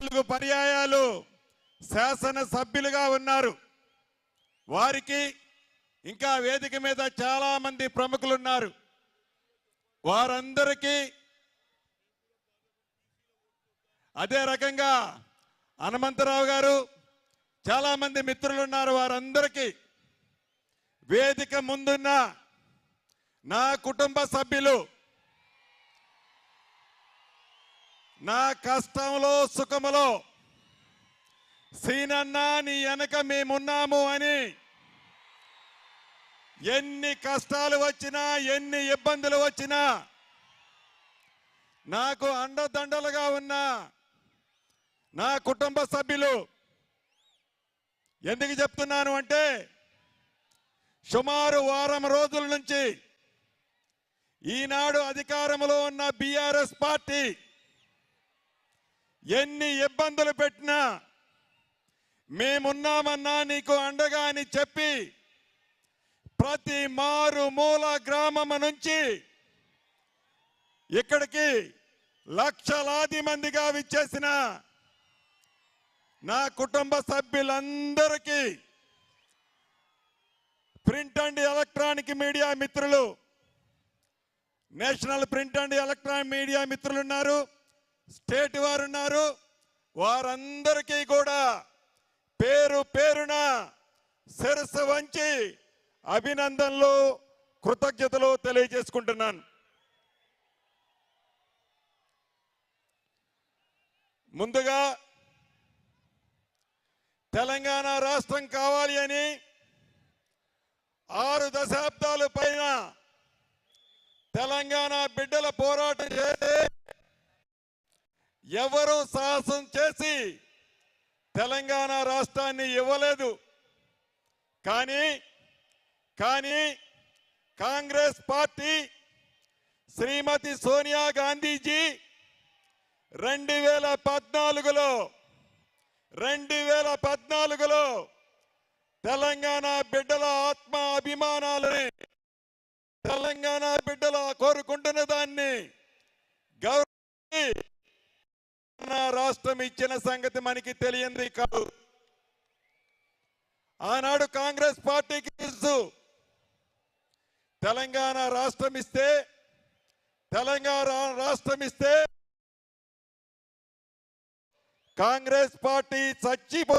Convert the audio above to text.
నాలుగు పర్యాయాలు శాసన సభ్యులుగా ఉన్నారు. వారికి ఇంకా వేదిక మీద చాలా మంది ప్రముఖులు ఉన్నారు వారందరికీ అదే రకంగా హనుమంతరావు గారు చాలా మంది మిత్రులు ఉన్నారు వారందరికీ. వేదిక ముందున్న నా కుటుంబ సభ్యులు నా కష్టంలో సుఖములో సీనన్న నీ వెనక మేమున్నాము అని ఎన్ని కష్టాలు వచ్చినా ఎన్ని ఇబ్బందులు వచ్చినా నాకు అండదండలుగా ఉన్న నా కుటుంబ సభ్యులు ఎందుకు చెప్తున్నాను అంటే సుమారు వారం రోజుల నుంచి ఈనాడు అధికారంలో ఉన్న బీఆర్ఎస్ పార్టీ ఎన్ని ఇబ్బందులు పెట్టినా మేమున్నామన్నా నీకు అండగా అని చెప్పి ప్రతి మారు మూల గ్రామం నుంచి ఇక్కడికి లక్షలాది మందిగా విచ్చేసిన నా కుటుంబ సభ్యులందరికీ ప్రింట్ అండ్ ఎలక్ట్రానిక్ మీడియా మిత్రులు national print and electronic media మిత్రులు ఉన్నారు స్టేట్ వారు ఉన్నారు వారందరికీ కూడా పేరు పేరున శిరస్సు వంచి అభినందనలు కృతజ్ఞతలు తెలియజేసుకుంటున్నాను. ముందుగా తెలంగాణ రాష్ట్రం కావాలి అని ఆరు దశాబ్దాలు పైన తెలంగాణ బిడ్డల పోరాటం చేసి ఎవరు సాహసం చేసి తెలంగాణ రాష్ట్రాన్ని ఇవ్వలేదు. కానీ కానీ కాంగ్రెస్ పార్టీ శ్రీమతి సోనియా గాంధీజీ రెండు వేల పద్నాలుగులో రెండు వేల పద్నాలుగులో తెలంగాణ బిడ్డల ఆత్మ అభిమానాలని తెలంగాణ బిడ్డల కోరుకుంటున్న దాన్ని గౌరవ తెలంగాణ రాష్ట్రం ఇచ్చిన సంగతి మనకి తెలియంది కాదు. ఆనాడు కాంగ్రెస్ పార్టీకి తెలుసు తెలంగాణ రాష్ట్రం ఇస్తే తెలంగాణ రాష్ట్రం ఇస్తే కాంగ్రెస్ పార్టీ చచ్చిపో